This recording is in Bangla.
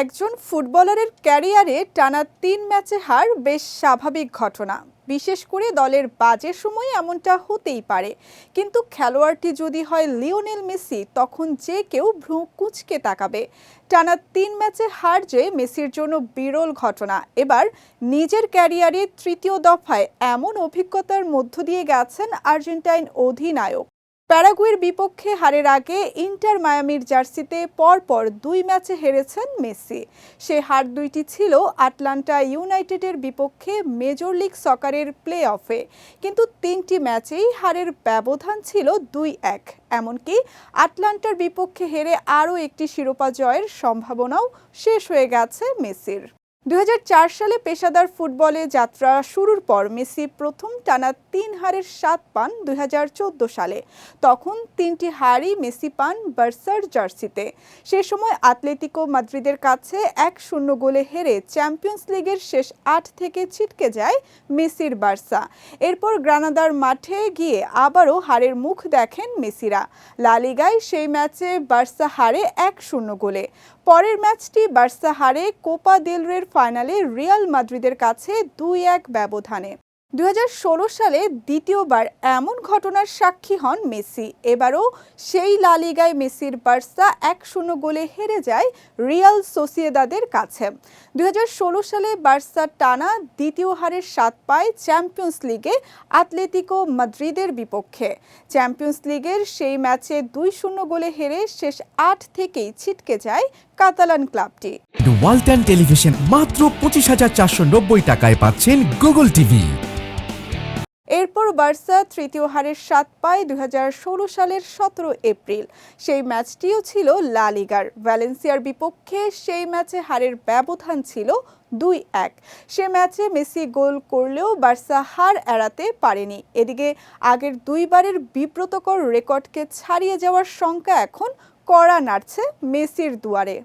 একজন ফুটবলারের ক্যারিয়ারে টানা তিন ম্যাচে হার বেশ স্বাভাবিক ঘটনা। বিশেষ করে দলের বাজে সময় এমনটা হতেই পারে। কিন্তু খেলোয়াড়টি যদি হয় লিওনেল মেসি, তখন যে কেউ ভ্রু কুঁচকে তাকাবে। টানা তিন ম্যাচে হার যে মেসির জন্য বিরল ঘটনা। এবার নিজের ক্যারিয়ারে তৃতীয় দফায় এমন অভিজ্ঞতার মধ্য দিয়ে গেছেন আর্জেন্টাইন অধিনায়ক। প্যারাগুয়ের বিপক্ষে হারের আগে ইন্টার মায়ামির জার্সিতে পরপর দুই ম্যাচে হেরেছেন মেসি। সে হার দুইটি ছিল আটলান্টা ইউনাইটেডের বিপক্ষে মেজর লিগ সকারের প্লে অফে কিন্তু তিনটি ম্যাচেই হারের ব্যবধান ছিল দুই এক। এমনকি আটলান্টার বিপক্ষে হেরে আরও একটি শিরোপা জয়ের সম্ভাবনাও শেষ হয়ে গেছে মেসির। দুই হাজার চার সালে পেশাদার ফুটবলে যাত্রা শুরুর পর মেসি প্রথম টানা তিন হারের স্বাদ পান দু হাজার চোদ্দ সালে। তখন তিনটি হারই মেসি পান বার্সার জার্সিতে। সে সময় আতলেতিকো মাদ্রিদের কাছে এক শূন্য গোলে হেরে চ্যাম্পিয়ন্স লিগের শেষ আট থেকে ছিটকে যায় মেসির বার্সা। এরপর গ্রানাদার মাঠে গিয়ে আবারও হারের মুখ দেখেন মেসিরা। লা লিগায় সেই ম্যাচে বার্সা হারে এক শূন্য গোলে। পরের ম্যাচটি বার্সা হারে কোপা দেলরের ফাইনালে রিয়াল মাদ্রিদের কাছে দুই এক ব্যবধানে। দুই হাজার ষোলো সালে দ্বিতীয়বার এমন ঘটনার সাক্ষী হন মেসি। এবারও সেই লা লিগায় মেসির বার্সা এক শূন্য গোলে হেরে যায় রিয়াল সোসিয়েদাদের কাছে। দু হাজার ষোলো সালে বার্সা টানা দ্বিতীয় হারের স্বাদ পায় চ্যাম্পিয়ন্স লিগে আতলেতিকো মাদ্রিদের বিপক্ষে। চ্যাম্পিয়ন্স লিগের সেই ম্যাচে দুই শূন্য গোলে হেরে শেষ আট থেকেই ছিটকে যায় কাতালান ক্লাবটি। ওয়ালটন টেলিভিশন মাত্র পঁচিশ হাজার চারশো নব্বই টাকায় পাচ্ছেন গুগল টিভি। এরপর বার্সা তৃতীয় হারের স্বাদ পায় দুই হাজার ষোলো সালের সতেরো এপ্রিল। সেই ম্যাচটিও ছিল লা লিগার। ভ্যালেন্সিয়ার বিপক্ষে সেই ম্যাচে হারের ব্যবধান ছিল দুই এক। সে ম্যাচে মেসি গোল করলেও বার্সা হার এড়াতে পারেনি। এদিকে আগের দুইবারের বিব্রতকর রেকর্ডকে ছাড়িয়ে যাওয়ার শঙ্কা এখন কড়া নাড়ছে মেসির দুয়ারে।